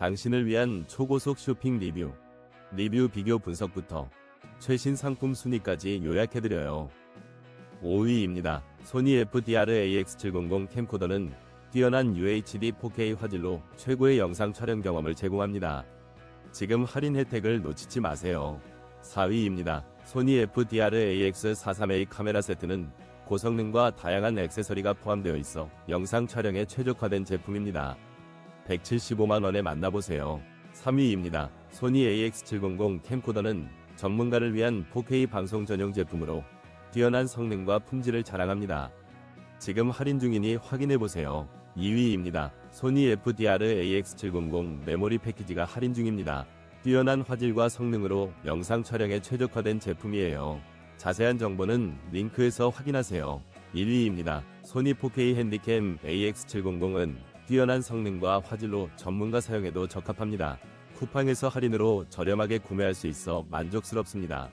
당신을 위한 초고속 쇼핑 리뷰, 리뷰 비교 분석부터 최신 상품 순위까지 요약해드려요. 5위입니다. 소니 FDR AX700 캠코더는 뛰어난 UHD 4K 화질로 최고의 영상 촬영 경험을 제공합니다. 지금 할인 혜택을 놓치지 마세요. 4위입니다. 소니 FDR AX43A 카메라 세트는 고성능과 다양한 액세서리가 포함되어 있어 영상 촬영에 최적화된 제품입니다. 175만원에 만나보세요. 3위입니다. 소니 AX700 캠코더는 전문가를 위한 4K 방송 전용 제품으로 뛰어난 성능과 품질을 자랑합니다. 지금 할인 중이니 확인해보세요. 2위입니다. 소니 FDR AX700 메모리 패키지가 할인 중입니다. 뛰어난 화질과 성능으로 영상 촬영에 최적화된 제품이에요. 자세한 정보는 링크에서 확인하세요. 1위입니다. 소니 4K 핸디캠 AX700은 뛰어난 성능과 화질로 전문가 사용에도 적합합니다. 쿠팡에서 할인으로 저렴하게 구매할 수 있어 만족스럽습니다.